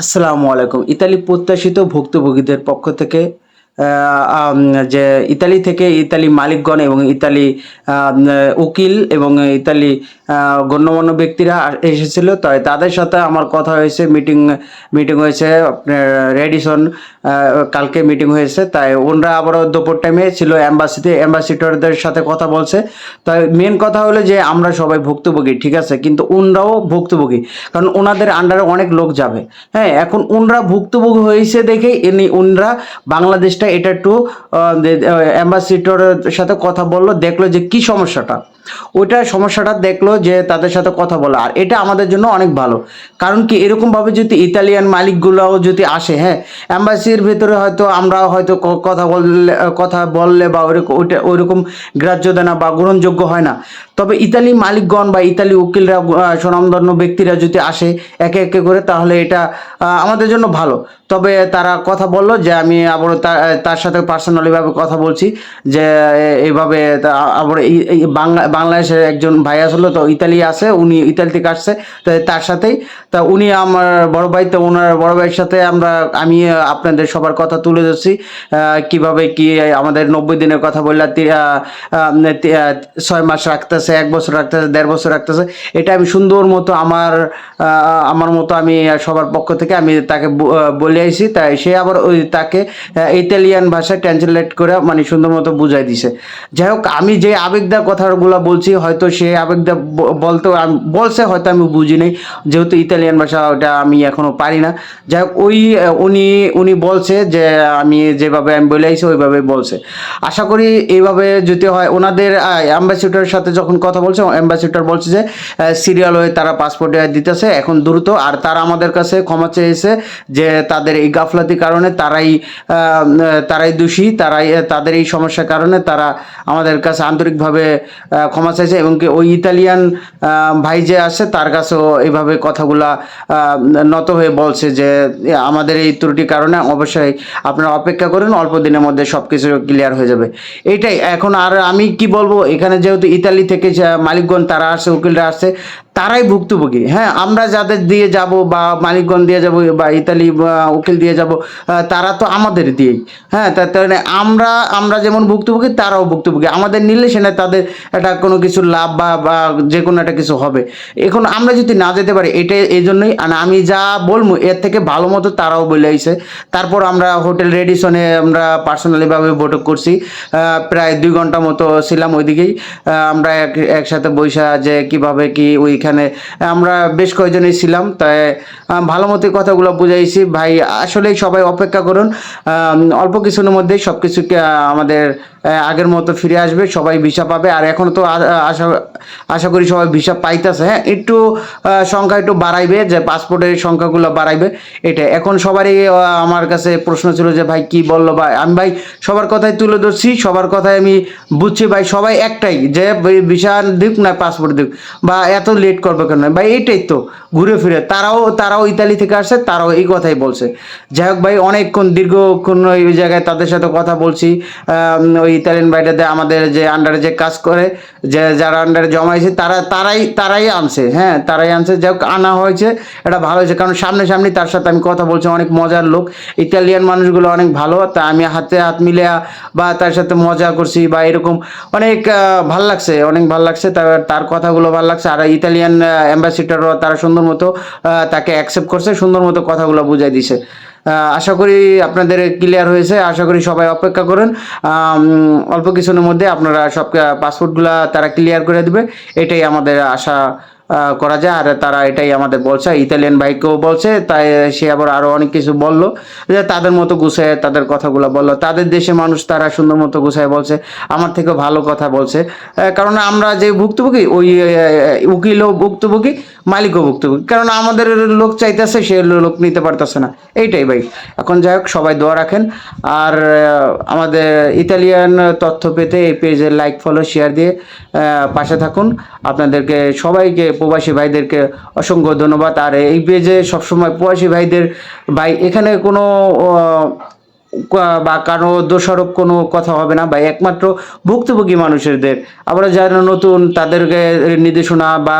আসসালামু আলাইকুম। ইতালি প্রত্যাশিত ভুক্তভোগীদের পক্ষ থেকে যে ইতালি থেকে ইতালি মালিকগণ এবং ইতালি উকিল এবং ইতালি গণ্যমান্য ব্যক্তিরা এসেছিল। তাই তাদের সাথে আমার কথা হয়েছে মিটিং মিটিং হয়েছে, আপনার রেডিসন কালকে মিটিং হয়েছে। তাই ওনরা আবারও দুপুর টাইমে ছিল অ্যাম্বাসিতে অ্যাম্বাসিডরদের সাথে কথা বলছে। তাই মেন কথা হলো যে আমরা সবাই ভুক্তভোগী, ঠিক আছে? কিন্তু উনরাও ভুক্তভোগী, কারণ ওনাদের আন্ডারে অনেক লোক যাবে। হ্যাঁ এখন উনরা ভুক্তভোগী হয়েছে দেখেই এমনি উনরা বাংলাদেশটা এটা একটু অ্যাম্বাসিডরের সাথে কথা বলল, দেখল যে কি সমস্যাটা। ওইটা সমস্যাটা দেখল যে তাদের সাথে কথা বলা। আর এটা আমাদের জন্য অনেক ভালো। কারণ কি, এরকমভাবে যদি ইতালিয়ান মালিকগুলোও যদি আসে হ্যাঁ অ্যাম্বাসির ভেতরে হয়তো আমরা হয়তো কথা বললে কথা বললে বা ওইটা ওইরকম গ্রাহ্য দেয় না বা গ্রহণযোগ্য হয় না। তবে ইতালি মালিকগণ বা ইতালি উকিলরা স্বনামধন্য ব্যক্তিরা যদি আসে একে একে করে তাহলে এটা আমাদের জন্য ভালো। তবে তারা কথা বলল যে আমি আবার তার- সাথে পার্সোনালিভাবে কথা বলছি যে এ- এইভাবে তা আবার বাংলা বাংলাদেশের একজন ভাই আসলো তো ইতালি আছে উনি ইতালি থেকে আসছে তো তার সাথেই। তা উনি আমার বড় ভাই তো ওনার বড় ভাইয়ের সাথে আমরা আমি আপনাদের সবার কথা তুলে ধরছি কীভাবে কি আমাদের নব্বই দিনের কথা বললে তি- আহ, আহ, তি- আহ, ছয় মাস রাখতেছে এক বছর রাখতেছে, দেড় বছর রাখতেছে। এটা আমি সুন্দর মতো আমার আমার মতো আমি সবার পক্ষ থেকে আমি তাকে বলে আইছি। তাই সে আবার ওই তাকে ইতালিয়ান ভাষায় ট্রান্সলেট করে মানে সুন্দর মতো বুঝাই দিছে। যাই হোক, আমি যে আবেগদা কথাগুলো বলছি, হয়তো সে আবেগদা বলতে বলছে, হয়তো আমি বুঝি নাই। যেহেতু ইতালিয়ান ভাষা, ওটা আমি এখনও পারি না। যাই হোক, ওই উনি উনি বলছে যে, আমি যেভাবে আমি বলে আইছি, ওইভাবে বলছে। আশা করি এইভাবে যদি হয়, ওনাদের অ্যাম্বাসিডারের সাথে যখন কথা বলছে অ্যাম্বাসেডর বলছে যে সিরিয়াল হয়ে তারা পাসপোর্ট দিতেছে, এখন দ্রুত, আর তারা আমাদের কাছে ক্ষমা চেয়েছে যে তাদের এই গাফলাতি কারণে তারাই তারাই দোষী, তারাই তাদের এই সমস্যার কারণে তারা আমাদের কাছে আন্তরিকভাবে ক্ষমা চাইছে, এবং কি ওই ইতালিয়ান ভাই যে আছে, তার কাছেও এইভাবে কথাগুলা নত হয়ে বলছে যে আমাদের এই ত্রুটির কারণে অবশ্যই আপনারা অপেক্ষা করুন, অল্প দিনের মধ্যে সব কিছু ক্লিয়ার হয়ে যাবে। এটাই, এখন আর আমি কি বলব, এখানে যেহেতু ইতালি থেকে যে মালিকগণ তারা আসছে উকিলরা আসছে তারাই ভুক্তভোগী। হ্যাঁ আমরা যাদের দিয়ে যাব বা মালিকগণ দিয়ে যাব বা ইতালি উকিল দিয়ে যাব তারা তো আমাদের দিয়েই। হ্যাঁ তার মানে আমরা আমরা যেমন ভুক্তভোগী, তারাও ভুক্তভোগী। আমাদের নিলে সেটা তাদের একটা কোনো কিছু লাভ বা বা যে কোনো একটা কিছু হবে। এখন আমরা যদি না যেতে পারি এটা এই জন্যই আর আমি যা বলব, এর থেকে ভালো মতো তারাও বলে আইছে। তারপর আমরা হোটেল রেডিসনে আমরা পার্সোনালিভাবে বৈঠক করছি। প্রায় দুই ঘণ্টা মতো ছিলাম ওইদিকেই। আমরা এক, একসাথে বৈশা যে কীভাবে কি ওইখানে আমরা বেশ কয়েকজনই ছিলাম, তাই ভালো মতো কথাগুলো বুঝাইছি। ভাই, আসলেই সবাই অপেক্ষা করুন অল্প কিছুর মধ্যেই সব কিছু আমাদের আগের মতো ফিরে আসবে, সবাই ভিসা পাবে। আর এখন তো আশা আশা করি সবাই ভিসা পাইতেছে হ্যাঁ? একটু সংখ্যা একটু বাড়াইবে, যে পাসপোর্টের সংখ্যাগুলো বাড়াইবে এটা এখন সবারই আমার কাছে প্রশ্ন ছিল যে, ভাই, কি বলল ভাই আমি, ভাই, সবার কথাই তুলে ধরছি, সবার কথাই আমি বুঝছি, ভাই, সবাই একটাই, যে ভিসা দিক না পাসপোর্ট দিক, বা এত লেট করবে কেন? ভাই এইটাই তো ঘুরে ফিরে। তারাও তারাও ইতালি থেকে আসছে, তারাও এই কথাই বলছে। যাই হোক ভাই, অনেকক্ষণ, দীর্ঘক্ষণ ওই জায়গায় তাদের সাথে কথা বলছি। ওই ইতালিয়ান বাইটাতে আমাদের যে আন্ডারে যে কাজ করে, যে যারা আন্ডারে জমাইছে তারা, তারাই তারাই আনছে। হ্যাঁ তারাই আনছে। যাই হোক, আনা হয়েছে। এটা ভালো হয়েছে। কারণ সামনে সামনে তার সাথে আমি কথা বলছি, অনেক মজার লোক। ইতালিয়ান মানুষগুলো অনেক ভালো। তা আমি হাতে হাত মিলে বা তার সাথে মজা করছি বা এরকম অনেক ভালো লাগছে, অনেক ভালো লাগছে। তার কথাগুলো ভালো লাগছে। আর ইতালিয়ান অ্যাম্বাসিডারও তারা সুন্দর মতো তাকে অ্যাকসেপ্ট করছে, সুন্দর মতো কথাগুলো বুঝাই দিছে। আশা করি আপনাদের ক্লিয়ার হয়েছে, আশা করি সবাই অপেক্ষা করেন। অল্প কিছুর মধ্যে আপনারা সব পাসপোর্টগুলো তারা ক্লিয়ার করে দেবে, এটাই আমাদের আশা। করা যায়। আর তারা এটাই আমাদের বলছে। ইতালিয়ান ভাইকেও বলছে। তাই সে আবার আরও অনেক কিছু বলল। যে তাদের মতো গুছায় তাদের কথাগুলো বলল। তাদের দেশে মানুষ তারা সুন্দর মতো গুছায় বলছে। আমার থেকে ভালো কথা বলছে। কারণ আমরা যে ভুক্তভোগী, ওই উকিলও ভুক্তভোগী। মালিকও ভুক্তভোগী। কারণ আমাদের লোক চাইতেছে, সে লোক নিতে পারতেছে না। এইটাই ভাই। এখন যাই হোক, সবাই দোয়া রাখেন। আর আমাদের ইতালিয়ান তথ্য পেতে এই পেজে লাইক ফলো শেয়ার দিয়ে পাশে থাকুন। আপনাদেরকে, সবাইকে, প্রবাসী ভাইদেরকে অসংখ্য ধন্যবাদ। আর এই পেজে সবসময় প্রবাসী ভাইদের, ভাই, এখানে কোনো বা কারও দোষারোপ কোনো কথা হবে না বা একমাত্র ভুক্তভোগী মানুষদের আমরা যারা নতুন তাদেরকে নির্দেশনা বা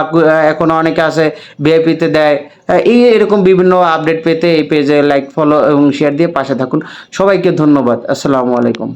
এখনও অনেকে আছে ভিআইপিতে দেয় এই এরকম বিভিন্ন আপডেট পেতে এই পেজে লাইক ফলো এবং শেয়ার দিয়ে পাশে থাকুন। সবাইকে ধন্যবাদ। আসসালামু আলাইকুম।